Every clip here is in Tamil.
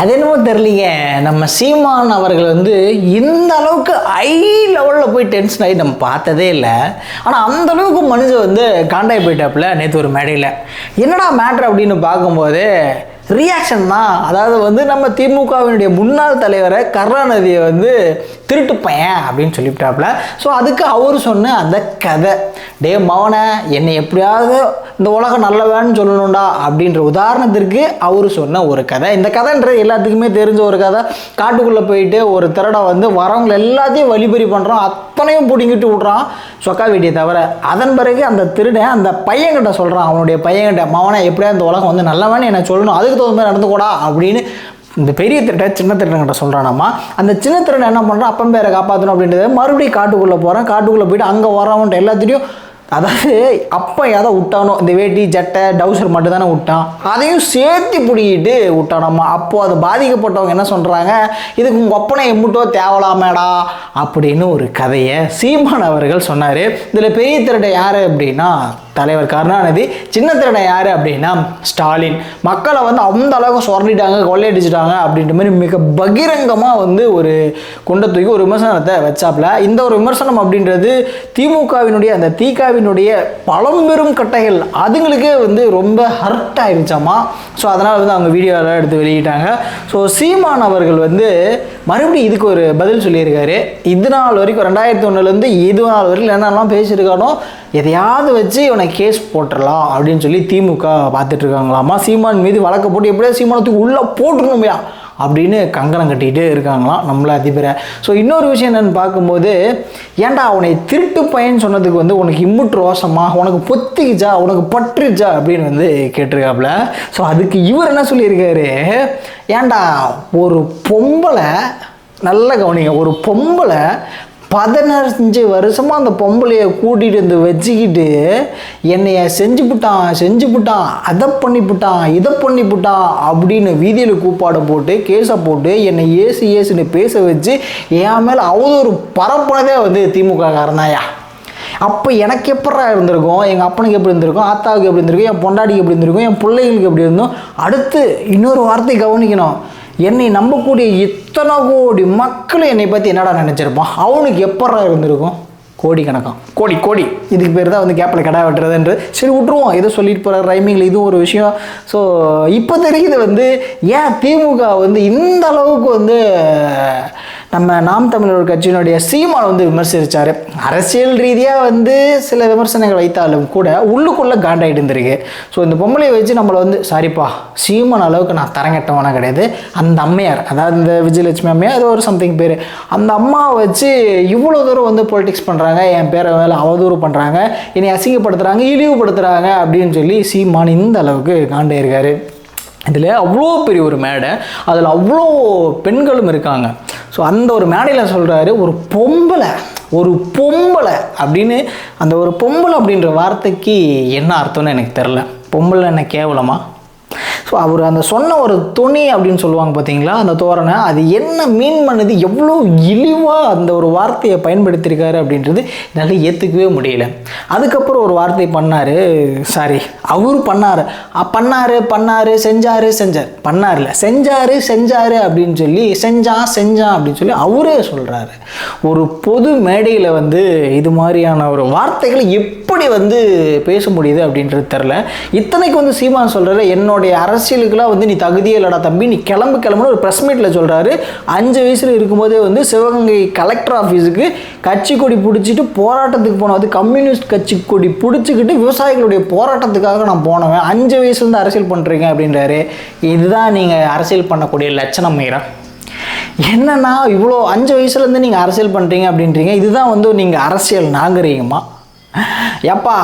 அது என்னமோ தெரியலீங்க நம்ம சீமான் அவர்கள் வந்து இந்த அளவுக்கு ஹை லெவலில் போய் டென்ஷன் ஆகி நம்ம பார்த்ததே இல்லை. ஆனால் அந்த அளவுக்கு மனுஷன் வந்து காண்டாக்ட் போயிட்டாப்புல நேற்று ஒரு மேடையில். என்னடா மேட்ரு அப்படின்னு பார்க்கும்போது ரியாக்ஷன் தான். அதாவது வந்து நம்ம திமுகவினுடைய முன்னாள் தலைவரை கருணாநிதியை வந்து திருட்டு பையன் அப்படின்னு சொல்லிவிட்டாப்புல. ஸோ அதுக்கு அவர் சொன்ன அந்த கதை டே மவனை என்னை எப்படியாவது இந்த உலகம் நல்லவேன்னு சொல்லணும்டா அப்படின்ற உதாரணத்திற்கு அவர் சொன்ன ஒரு கதை. இந்த கதைன்றது எல்லாத்துக்குமே தெரிஞ்ச ஒரு கதை. காட்டுக்குள்ளே போயிட்டு ஒரு திருடை வந்து வரவங்களை எல்லாத்தையும் வழிபறி பண்ணுறான் அத்தனையும் பிடிங்கிட்டு விட்றான். சொக்கா வீட்டியை தவிர அதன் பிறகு அந்த திருடன் அந்த பையன்கிட்ட சொல்கிறான் அவனுடைய பையன்கிட்ட மவனை எப்படியா இந்த உலகம் வந்து நல்லவன்னு என்ன சொல்லணும். அதுக்கு தகுந்த மாதிரி நடந்துக்கூடா அப்படின்னு இந்த பெரிய திருட்டை சின்ன திருடங்கிட்ட சொல்கிறானம்மா அந்த சின்ன திருடன் என்ன பண்ணுறான் அப்பன் பேரை காப்பாற்றணும் அப்படின்றத மறுபடியும் காட்டுக்குள்ளே போகிறான் காட்டுக்குள்ளே போயிட்டு அங்கே வரவன்ட்டு எல்லாத்தையும் அதாவது அப்போ எதை விட்டானோ இந்த வேட்டி ஜட்டை டவுசர் மட்டும் தானே விட்டான். அதையும் சேர்த்து பிடிக்கிட்டு விட்டானம்மா. அப்போது அது பாதிக்கப்பட்டவங்க என்ன சொல்கிறாங்க இதுக்கு உங்கள் ஒப்பனை எம்முட்டோ தேவலாமேடா அப்படின்னு ஒரு கதையை சீமான் அவர்கள் சொன்னார். இதில் பெரிய திருட யார் அப்படின்னா தலைவர். கருணாநிதி சின்ன திருடன் யார் அப்படின்னா ஸ்டாலின். மக்களை வந்து அந்த அளவுக்கு சுரண்டிட்டாங்க கொள்ளையடிச்சிட்டாங்க அப்படின்ற மாதிரி மிக பகிரங்கமாக வந்து ஒரு குண்டை தூக்கி ஒரு விமர்சனத்தை வச்சாப்புல. இந்த ஒரு விமர்சனம் அப்படின்றது திமுகவினுடைய அந்த தீகாவினுடைய பழம்பெரும் கட்டைகள். அதுங்களுக்கே வந்து ரொம்ப ஹர்ட் ஆயிருச்சாமா? ஸோ அதனால் வந்து அவங்க வீடியோலாம் எடுத்து வெளியிட்டாங்க. ஸோ சீமான் அவர்கள் வந்து மறுபடியும் இதுக்கு ஒரு பதில் சொல்லியிருக்காரு. இது நாள் வரைக்கும் ரெண்டாயிரத்தி ஒன்றுலேருந்து இது நாள் வரைக்கும் என்னெல்லாம் பேசியிருக்கானோ எதையாவது வச்சு இவனை கேஸ் போட்டுடலாம் அப்படின்னு சொல்லி திமுக பார்த்துட்டு இருக்காங்களாமா? சீமான் மீது வழக்கு போட்டு எப்படியா சீமானத்துக்கு உள்ளே போட்டுருணுமையா அப்படின்னு கங்கணம் கட்டிகிட்டு இருக்காங்களாம் நம்மள அதிபரை. ஸோ இன்னொரு விஷயம் என்னென்னு பார்க்கும்போது ஏன்டா அவனை திருட்டு பையன் சொன்னதுக்கு வந்து உனக்கு இம்முட்டு ரோஷமா உனக்கு பொத்திக்குச்சா உனக்கு பற்றுச்சா அப்படின்னு வந்து கேட்டிருக்காப்புல. ஸோ அதுக்கு இவர் என்ன சொல்லியிருக்காரு? ஏன்டா ஒரு பொம்பளை நல்ல கவனிங்க ஒரு பொம்பளை பதினஞ்சு வருஷமாக அந்த பொம்பளைய கூட்டிகிட்டு வந்து வச்சுக்கிட்டு என்னைய செஞ்சு புட்டான் செஞ்சு புட்டான் அதை பண்ணி புட்டான் இதை பண்ணி புட்டான் அப்படின்னு வீதியில் கூப்பாடை போட்டு கேஸை போட்டு என்னை ஏசு ஏசுன்னு பேச வச்சு என் மேலே அவதூறு பரப்புனதே வந்து திமுக காரனாயா அப்போ எனக்கு எப்படா இருந்திருக்கும்? எங்கள் அப்பனுக்கு எப்படி இருந்திருக்கும்? ஆத்தாவுக்கு எப்படி இருந்திருக்கும்? என் பொண்டாட்டிக்கு எப்படி இருந்திருக்கும்? என் பிள்ளைங்களுக்கு எப்படி இருந்தோம் அடுத்து இன்னொரு வார்த்தை கவனிக்கணும். என்னை நம்பக்கூடிய இத்தனை கோடி மக்கள் என்னை பற்றி என்னடா நினச்சிருப்பான்? அவனுக்கு எப்படா இருந்திருக்கும்? கோடி கணக்காம் கோடி கோடி. இதுக்கு பேர் தான் வந்து கேப்பில் கடை வெட்டுறதுன்றது சரி விட்ருவோம் ஏதோ சொல்லிட்டு போகிற ரைமிங்கில் இதுவும் ஒரு விஷயம். ஸோ இப்போ தெரியுது வந்து ஏன் திமுக வந்து இந்த அளவுக்கு வந்து நம்ம நாம் தமிழர் கட்சியினுடைய சீமான் வந்து விமர்சிச்சார். அரசியல் ரீதியாக வந்து சில விமர்சனங்கள் வைத்தாலும் கூட உள்ளுக்குள்ளே காண்டாயிட்டு இருந்திருக்கு ஸோ இந்த பொம்பளையை வச்சு நம்மளை வந்து சாரிப்பா சீமான் அளவுக்கு நான் தரங்கட்டவனா கிடையாது. அந்த அம்மையார் அதாவது இந்த விஜயலட்சுமி அம்மையார் அது ஒரு சம்திங் பேர். அந்த அம்மாவை வச்சு இவ்வளோ தூரம் வந்து பொலிட்டிக்ஸ் பண்ணுறாங்க என் பேரை மேலே அவதூறு பண்ணுறாங்க என்னை அசிங்கப்படுத்துகிறாங்க இழிவுபடுத்துகிறாங்க அப்படின்னு சொல்லி சீமான் இந்த அளவுக்கு காண்டாயிருக்காரு. இதில் அவ்வளோ பெரிய ஒரு மேடை அதில் அவ்வளோ பெண்களும் இருக்காங்க. ஸோ அந்த ஒரு மேடையில் சொல்கிறாரு ஒரு பொம்பளை ஒரு பொம்பளை அப்படின்னு அந்த ஒரு பொம்பளை அப்படின்ற வார்த்தைக்கு என்ன அர்த்தம்னு எனக்கு தெரில பொம்பளை என்ன கேவலமா? ஸோ அவர் அந்த சொன்ன ஒரு துணி அப்படின்னு சொல்லுவாங்க பார்த்தீங்களா அந்த தோரணை அது என்ன மீன் பண்ணுது எவ்வளோ இழிவாக அந்த ஒரு வார்த்தையை பயன்படுத்தியிருக்காரு அப்படின்றது என்னால் ஏற்றுக்கவே முடியல. அதுக்கப்புறம் ஒரு வார்த்தை பண்ணார் சாரி அவர் பண்ணார். பண்ணார் பண்ணார் செஞ்சார் செஞ்சார். பண்ணார்ல செஞ்சார் செஞ்சார் அப்படின்னு சொல்லி செஞ்சான் செஞ்சான் அப்படின்னு சொல்லி அவரே சொல்கிறாரு ஒரு பொது மேடையில் வந்து இது மாதிரியான ஒரு வார்த்தைகளை எப்படி வந்து பேச முடியுது அப்படின்றது தெரில இத்தனைக்கு வந்து சீமான் சொல்கிறாரு என்னுடைய அரசு அரசியலுக்குலாம் வந்து நீ தகுதியே இல்லடா தம்பி. நீ கிளம்பு கிளம்புன்னு ஒரு ப்ரெஸ் மீட்டில் சொல்கிறாரு அஞ்சு வயசில் இருக்கும்போதே வந்து சிவகங்கை கலெக்டர் ஆஃபீஸுக்கு கட்சி கொடி பிடிச்சிட்டு போராட்டத்துக்கு போனோம் அது கம்யூனிஸ்ட் கட்சி கொடி பிடிச்சிக்கிட்டு விவசாயிகளுடைய போராட்டத்துக்காக நான் போனவன். அஞ்சு வயசுலேருந்து அரசியல் பண்ணுறீங்க அப்படின்றாரு. இதுதான் நீங்கள் அரசியல் பண்ணக்கூடிய லட்சணம் மீறா என்னன்னா இவ்வளோ அஞ்சு வயசுலேருந்து நீங்கள் அரசியல் பண்ணுறீங்க அப்படின்றீங்க. இதுதான் வந்து நீங்கள் அரசியல் நாகரிகமா? ஏப்பா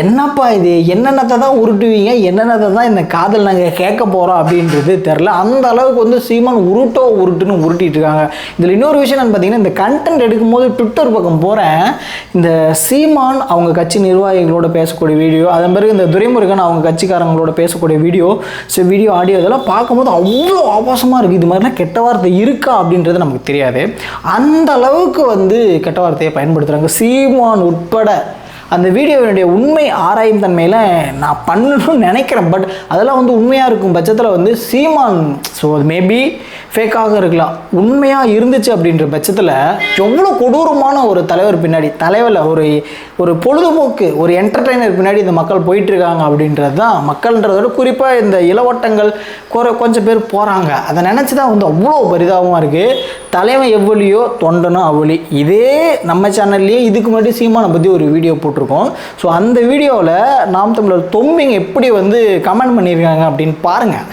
என்னப்பா இது? என்னென்னத்தை தான் உருட்டுவீங்க? என்னென்னத்தை தான் இந்த காதல் நாங்கள் கேட்க போகிறோம் அப்படின்றது தெரில அந்த அளவுக்கு வந்து சீமான் உருட்டோ உருட்டுன்னு உருட்டிட்டு இருக்காங்க. இதில் இன்னொரு விஷயம் என்னன்னு பார்த்தீங்கன்னா இந்த கண்டென்ட் எடுக்கும்போது ட்விட்டர் பக்கம் போகிறேன் இந்த சீமான் அவங்க கட்சி நிர்வாகிகளோட பேசக்கூடிய வீடியோ அதன் பிறகு இந்த துரைமுருகன் அவங்க கட்சிக்காரங்களோட பேசக்கூடிய வீடியோ ஸோ வீடியோ ஆடியோ இதெல்லாம் பார்க்கும்போது அவ்வளோ ஆபாசமாக இருக்குது இது மாதிரிலாம் கெட்ட வார்த்தை இருக்கா அப்படின்றது நமக்கு தெரியாது. அந்த அளவுக்கு வந்து கெட்ட வார்த்தையை பயன்படுத்துகிறாங்க சீமான் உட்பட. அந்த வீடியோவினுடைய உண்மை ஆராயும் தன்மையில் நான் பண்ணணும்னு நினைக்கிறேன். பட் அதெல்லாம் வந்து உண்மையாக இருக்கும் பட்சத்தில் வந்து சீமான் ஸோ மேபி ஃபேக்காக இருக்கலாம். உண்மையாக இருந்துச்சு அப்படின்ற பட்சத்தில் எவ்வளோ கொடூரமான ஒரு தலைவர் பின்னாடி தலைவரில் ஒரு ஒரு பொழுதுபோக்கு ஒரு என்டர்டெய்னர் பின்னாடி இந்த மக்கள் போயிட்டுருக்காங்க அப்படின்றது தான் மக்கள்ன்றத விட குறிப்பாக இந்த இளவட்டங்கள் குறை கொஞ்சம் பேர் போகிறாங்க அதை நினச்சி தான் வந்து அவ்வளோ பரிதாபமாக இருக்குது தலைவன் எவ்வளியோ தொண்டனும் அவ்வளி இதே நம்ம சேனல்லையே இதுக்கு முன்னாடி சீமானை பற்றி ஒரு வீடியோ போட்டிருக்கோம். ஸோ அந்த வீடியோவில் நாம் தமிழர் தொம்பிங் எப்படி வந்து கமெண்ட் பண்ணியிருக்காங்க அப்படின்னு பாருங்கள்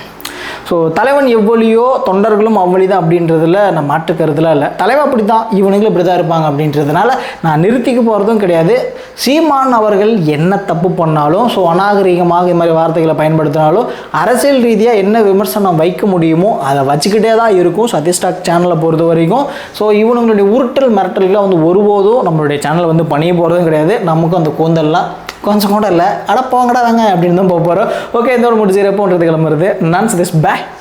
ஸோ தலைவன் எவ்வளியோ தொண்டர்களும் அவ்வளி தான் அப்படின்றதுல நான் மாற்று கருத்துலாம் இல்லை. தலைவன் அப்படி தான் இவனுங்களும் இப்படி தான் இருப்பாங்க அப்படின்றதுனால நான் நிறுத்திக்கு போகிறதும் கிடையாது. சீமான் அவர்கள் என்ன தப்பு பண்ணாலும் ஸோ அநாகரிகமாக இது மாதிரி வார்த்தைகளை பயன்படுத்தினாலும் அரசியல் ரீதியாக என்ன விமர்சனம் வைக்க முடியுமோ அதை வச்சுக்கிட்டே தான் இருக்கும். சத்யஸ்டாக் சேனலை பொறுத்த வரைக்கும். ஸோ இவனுங்களுடைய உருட்டல் மிரட்டல்களை வந்து ஒருபோதும் நம்மளுடைய சேனலை வந்து பணிய போகிறதும் கிடையாது. நமக்கும் அந்த கூந்தல்லாம் கொஞ்சம் கூட இல்லை. அட போங்கடா வாங்க அப்படின்னு தான் போக போகிறோம் ஓகே இந்த ஒரு முடிச்சு எப்போன்றது கிளம்புறது நான் சதீஷ் bye.